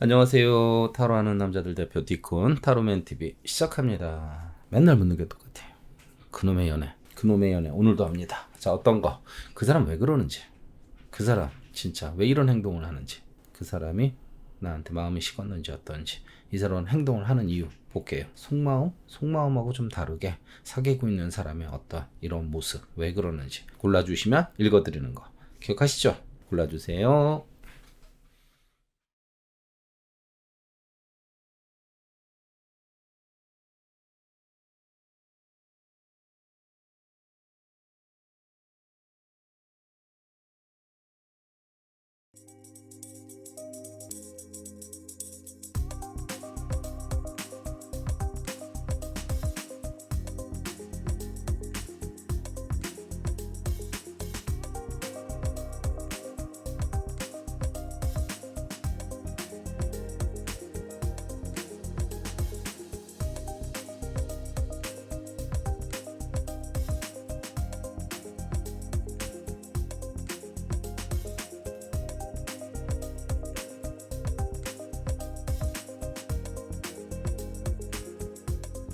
안녕하세요. 타로 하는 남자들 대표 디콘 타로맨 TV 시작합니다. 맨날 묻는 게 똑같아요. 그놈의 연애, 그놈의 연애 오늘도 합니다. 자 어떤 거? 그 사람 왜 그러는지, 그 사람 진짜 왜 이런 행동을 하는지, 그 사람이 나한테 마음이 식었는지 어떤지, 이 사람 행동을 하는 이유 볼게요. 속마음, 속마음하고 좀 다르게 사귀고 있는 사람의 어떤 이런 모습 왜 그러는지 골라주시면 읽어드리는 거 기억하시죠? 골라주세요.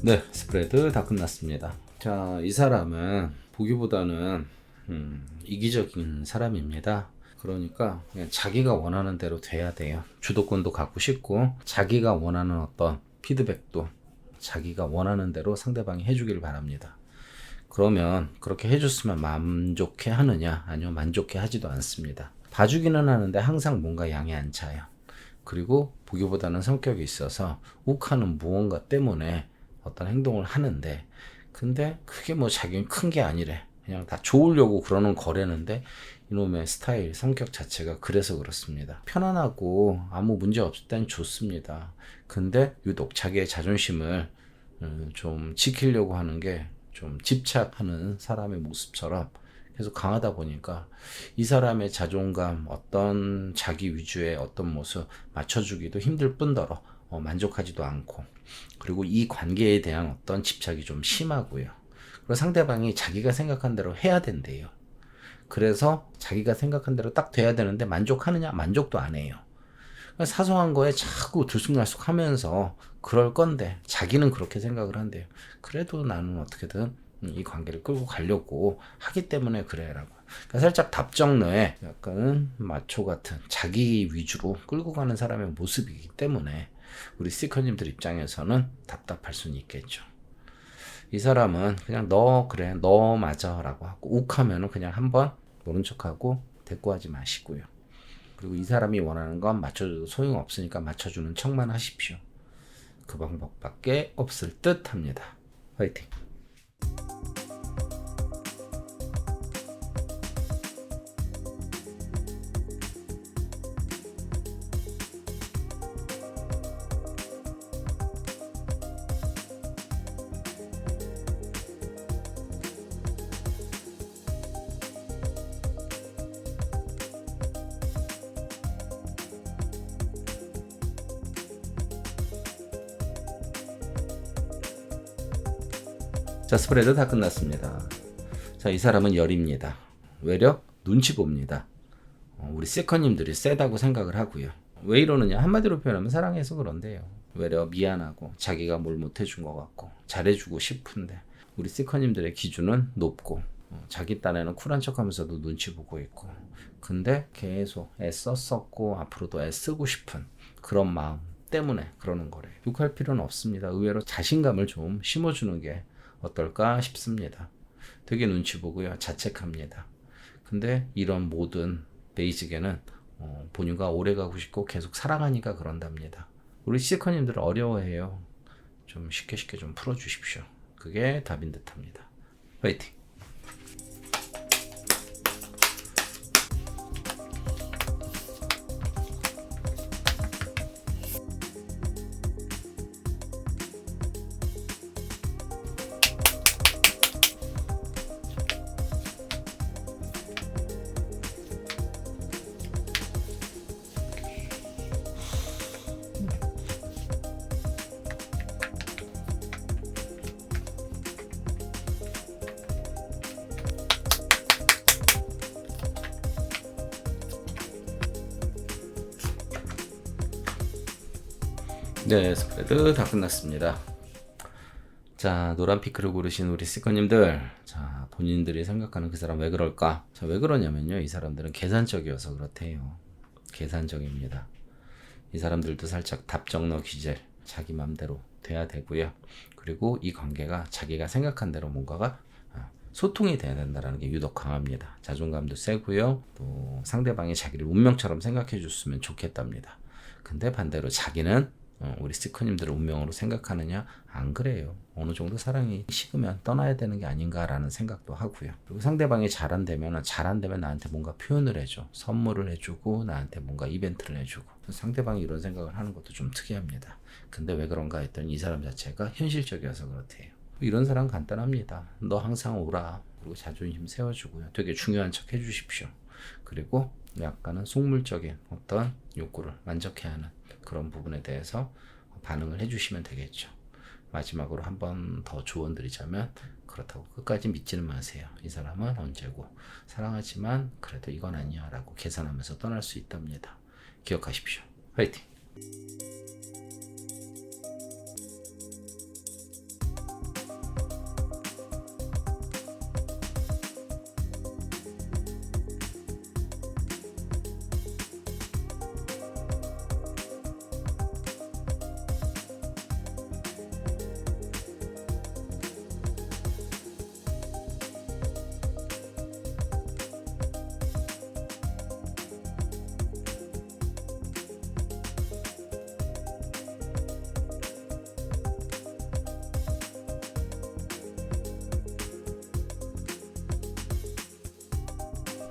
네, 스프레드 다 끝났습니다. 자, 이 사람은 보기보다는 음, 이기적인 사람입니다. 그러니까 자기가 원하는 대로 돼야 돼요. 주도권도 갖고 싶고 자기가 원하는 어떤 피드백도 자기가 원하는 대로 상대방이 해주길 바랍니다. 그러면 그렇게 해줬으면 만족해 하느냐? 아니요, 만족해 하지도 않습니다. 봐주기는 하는데 항상 뭔가 양이 안 차요. 그리고 보기보다는 성격이 있어서 욱하는 무언가 때문에 어떤 행동을 하는데 근데 그게 뭐 자기는 큰 게 아니래. 그냥 다 좋으려고 그러는 거래는데 이놈의 스타일, 성격 자체가 그래서 그렇습니다. 편안하고 아무 문제 없을 땐 좋습니다. 근데 유독 자기의 자존심을 음, 좀 지키려고 하는 게 좀 집착하는 사람의 모습처럼 계속 강하다 보니까 이 사람의 자존감, 어떤 자기 위주의 어떤 모습 맞춰주기도 힘들 뿐더러 어, 만족하지도 않고 그리고 이 관계에 대한 어떤 집착이 좀 심하고요. 그리고 상대방이 자기가 생각한 대로 해야 된대요. 그래서 자기가 생각한 대로 딱 돼야 되는데 만족하느냐? 만족도 안 해요. 그러니까 사소한 거에 자꾸 들쑥날쑥 하면서 그럴 건데 자기는 그렇게 생각을 한대요. 그래도 나는 어떻게든 이 관계를 끌고 가려고 하기 때문에 그래라고. 그러니까 살짝 답정너에 약간 마초 같은 자기 위주로 끌고 가는 사람의 모습이기 때문에 우리 스티커님들 입장에서는 답답할 수는 있겠죠. 이 사람은 그냥 너 그래 너 맞아라고 하고 욱하면은 그냥 한번 모른 척하고 대꾸하지 마시고요. 그리고 이 사람이 원하는 건 맞춰줘도 소용 없으니까 맞춰주는 척만 하십시오. 그 방법밖에 없을 듯 합니다. 화이팅. 자, 스프레드 다 끝났습니다. 자, 이 사람은 열입니다. 외력, 눈치 봅니다. 어, 우리 세커님들이 세다고 생각을 하고요. 왜 이러느냐? 한마디로 표현하면 사랑해서 그런데요. 외려 미안하고 자기가 뭘 못해준 것 같고 잘해주고 싶은데 우리 세커님들의 기준은 높고 어, 자기 딴에는 쿨한 척하면서도 눈치 보고 있고 근데 계속 애썼었고 앞으로도 애쓰고 싶은 그런 마음 때문에 그러는 거래요. 욕할 필요는 없습니다. 의외로 자신감을 좀 심어주는 게 어떨까 싶습니다. 되게 눈치 보고요. 자책합니다. 근데 이런 모든 베이직에는 어, 본인과 오래 가고 싶고 계속 사랑하니까 그런답니다. 우리 시커님들 어려워해요. 좀 쉽게 쉽게 좀 풀어주십시오. 그게 답인 듯합니다. 화이팅! 네, 스프레드 다 끝났습니다. 자, 노란 피크를 고르신 우리 스티커님들. 자, 본인들이 생각하는 그 사람 왜 그럴까? 자, 왜 그러냐면요. 이 사람들은 계산적이어서 그렇대요. 계산적입니다. 이 사람들도 살짝 답정너 기질, 자기 맘대로 돼야 되고요. 그리고 이 관계가 자기가 생각한 대로 뭔가가 아, 소통이 돼야 된다는 게 유독 강합니다. 자존감도 세고요. 또 상대방이 자기를 운명처럼 생각해 줬으면 좋겠답니다. 근데 반대로 자기는 어, 우리 스티커님들을 운명으로 생각하느냐? 안 그래요. 어느 정도 사랑이 식으면 떠나야 되는 게 아닌가라는 생각도 하고요. 그리고 상대방이 잘한다면 잘한다면 나한테 뭔가 표현을 해줘. 선물을 해주고 나한테 뭔가 이벤트를 해주고. 상대방이 이런 생각을 하는 것도 좀 특이합니다. 근데 왜 그런가 했더니 이 사람 자체가 현실적이어서 그렇대요. 이런 사람 간단합니다. 너 항상 오라. 그리고 자존심 세워주고요. 되게 중요한 척 해주십시오. 그리고 약간은 속물적인 어떤 욕구를 만족해야 하는 그런 부분에 대해서 반응을 해주시면 되겠죠. 마지막으로 한 번 더 조언 드리자면 그렇다고 끝까지 믿지는 마세요. 이 사람은 언제고 사랑하지만 그래도 이건 아니야 라고 계산하면서 떠날 수 있답니다. 기억하십시오. 화이팅!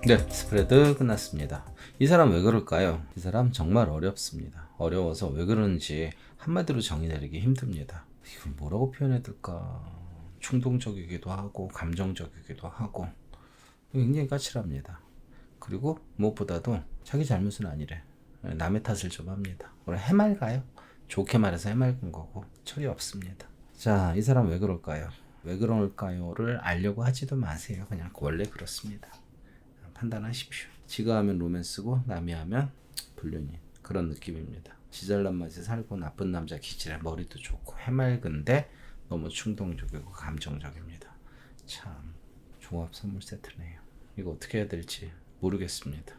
네, 스프레드 끝났습니다. 이 사람 왜 그럴까요? 이 사람 정말 어렵습니다. 어려워서 왜 그런지 한마디로 정의 내리기 힘듭니다. 이걸 뭐라고 표현해야 될까? 충동적이기도 하고, 감정적이기도 하고, 굉장히 까칠합니다. 그리고 무엇보다도 자기 잘못은 아니래. 남의 탓을 좀 합니다. 오늘 해맑아요. 좋게 말해서 해맑은 거고, 철이 없습니다. 자, 이 사람 왜 그럴까요? 왜 그럴까요를 알려고 하지도 마세요. 그냥 원래 그렇습니다. 판단하십시오. 지가 하면 로맨스고 남이 하면 불륜이 그런 느낌입니다. 지잘난 맛에 살고 나쁜 남자 기질에 머리도 좋고 해맑은데 너무 충동적이고 감정적입니다. 참 종합 선물 세트네요. 이거 어떻게 해야 될지 모르겠습니다.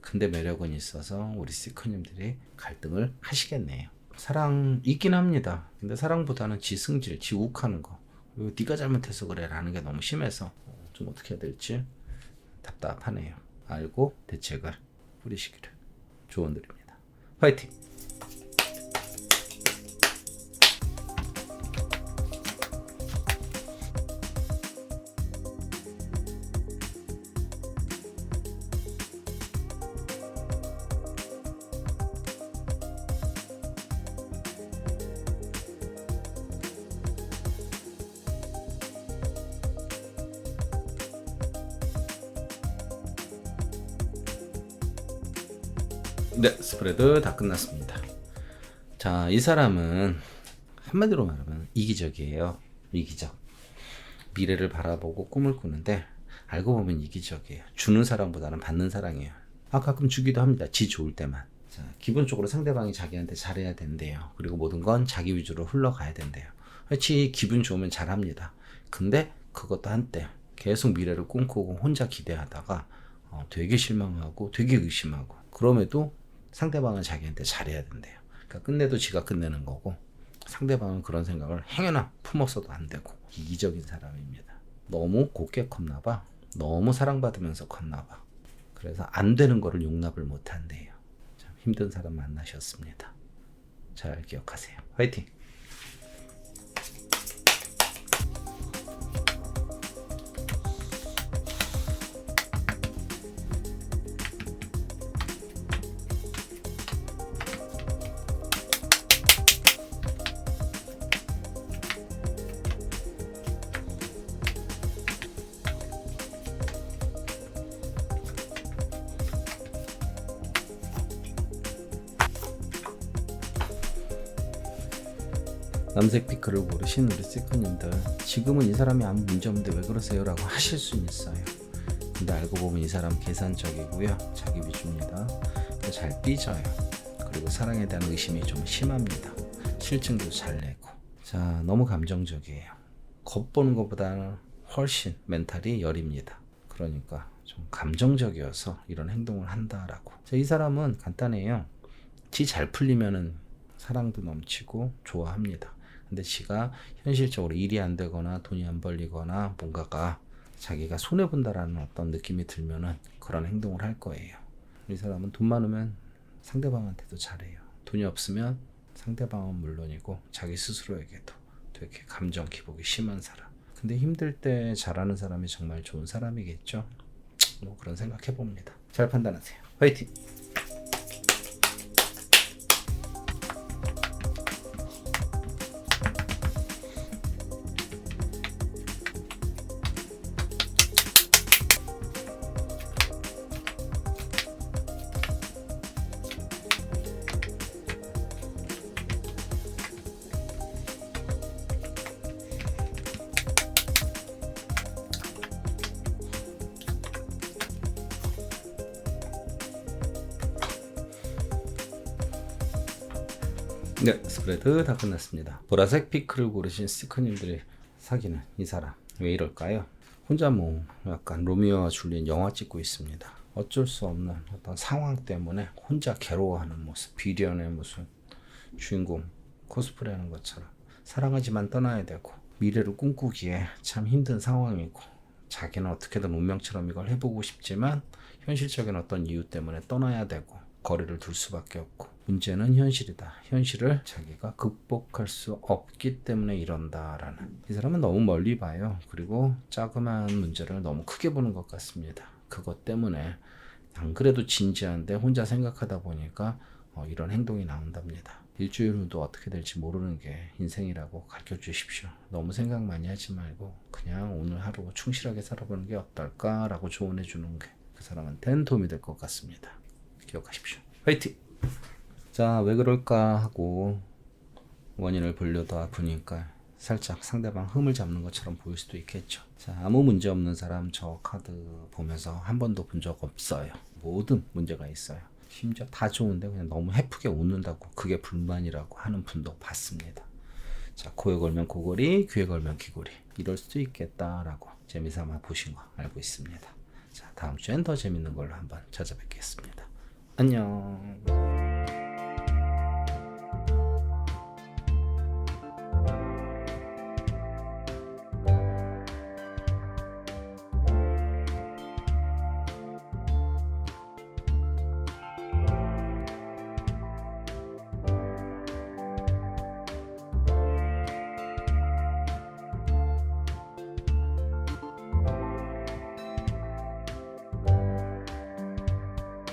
근데 매력은 있어서 우리 시커님들이 갈등을 하시겠네요. 사랑 있긴 합니다. 근데 사랑보다는 지 승질, 지 욱하는 거. 그리고 네가 잘못해서 그래라는 게 너무 심해서 좀 어떻게 해야 될지 답답하네요. 알고 대책을 뿌리시기를 조언드립니다. 화이팅! 네, 스프레드 다 끝났습니다. 자, 이 사람은 한마디로 말하면 이기적이에요. 이기적. 미래를 바라보고 꿈을 꾸는데 알고 보면 이기적이에요. 주는 사람보다는 받는 사랑이에요. 아, 가끔 주기도 합니다. 지 좋을 때만. 자, 기본적으로 상대방이 자기한테 잘해야 된대요. 그리고 모든 건 자기 위주로 흘러가야 된대요. 그렇지, 기분 좋으면 잘합니다. 근데 그것도 한때 계속 미래를 꿈꾸고 혼자 기대하다가 어, 되게 실망하고 되게 의심하고 그럼에도 상대방은 자기한테 잘해야 된대요. 그러니까 끝내도 지가 끝내는 거고 상대방은 그런 생각을 행여나 품었어도 안 되고 이기적인 사람입니다. 너무 곱게 컸나 봐. 너무 사랑받으면서 컸나 봐. 그래서 안 되는 거를 용납을 못 한대요. 참 힘든 사람 만나셨습니다. 잘 기억하세요. 화이팅! 남색 피크를 고르신 우리 시크님들 지금은 이 사람이 아무 문제 없는데 왜 그러세요? 라고 하실 수 있어요 근데 알고 보면 이 사람 계산적이고요 자기 위주입니다 잘 삐져요 그리고 사랑에 대한 의심이 좀 심합니다 실증도 잘 내고. 자, 너무 감정적이에요. 겉보는 것보다는 훨씬 멘탈이 여립니다. 그러니까 좀 감정적이어서 이런 행동을 한다라고. 자, 이 사람은 간단해요. 지 잘 풀리면은 사랑도 넘치고 좋아합니다. 근데 지가 현실적으로 일이 안 되거나 돈이 안 벌리거나 뭔가가 자기가 손해 본다라는 어떤 느낌이 들면은 그런 행동을 할 거예요. 이 사람은 돈 많으면 상대방한테도 잘해요. 돈이 없으면 상대방은 물론이고 자기 스스로에게도 되게 감정 기복이 심한 사람. 근데 힘들 때 잘하는 사람이 정말 좋은 사람이겠죠. 뭐 그런 생각해 봅니다. 잘 판단하세요. 화이팅! 네, 스프레드 다 끝났습니다. 보라색 피크를 고르신 스티커님들이 사귀는 이 사람 왜 이럴까요? 혼자 뭐 약간 로미오와 줄리엣 영화 찍고 있습니다. 어쩔 수 없는 어떤 상황 때문에 혼자 괴로워하는 모습, 비련의 무슨 주인공 코스프레하는 것처럼 사랑하지만 떠나야 되고 미래를 꿈꾸기에 참 힘든 상황이고 자기는 어떻게든 운명처럼 이걸 해보고 싶지만 현실적인 어떤 이유 때문에 떠나야 되고 거리를 둘 수밖에 없고 문제는 현실이다. 현실을 자기가 극복할 수 없기 때문에 이런다라는 이 사람은 너무 멀리 봐요. 그리고 자그마한 문제를 너무 크게 보는 것 같습니다. 그것 때문에 안 그래도 진지한데 혼자 생각하다 보니까 어, 이런 행동이 나온답니다. 일주일 후도 어떻게 될지 모르는 게 인생이라고 가르쳐 주십시오. 너무 생각 많이 하지 말고 그냥 오늘 하루 충실하게 살아보는 게 어떨까라고 조언해 주는 게 그 사람한테는 도움이 될 것 같습니다. 기억하십시오. 화이팅! 자, 왜 그럴까 하고 원인을 보려다 보니까 살짝 상대방 흠을 잡는 것처럼 보일 수도 있겠죠. 자, 아무 문제 없는 사람 저 카드 보면서 한 번도 본 적 없어요. 모든 문제가 있어요. 심지어 다 좋은데 그냥 너무 해프게 웃는다고 그게 불만이라고 하는 분도 봤습니다. 자, 코에 걸면 코골이, 귀에 걸면 귀골이. 이럴 수도 있겠다라고 재미삼아 보신 거 알고 있습니다. 자, 다음 주엔 더 재밌는 걸로 한번 찾아뵙겠습니다. 안녕.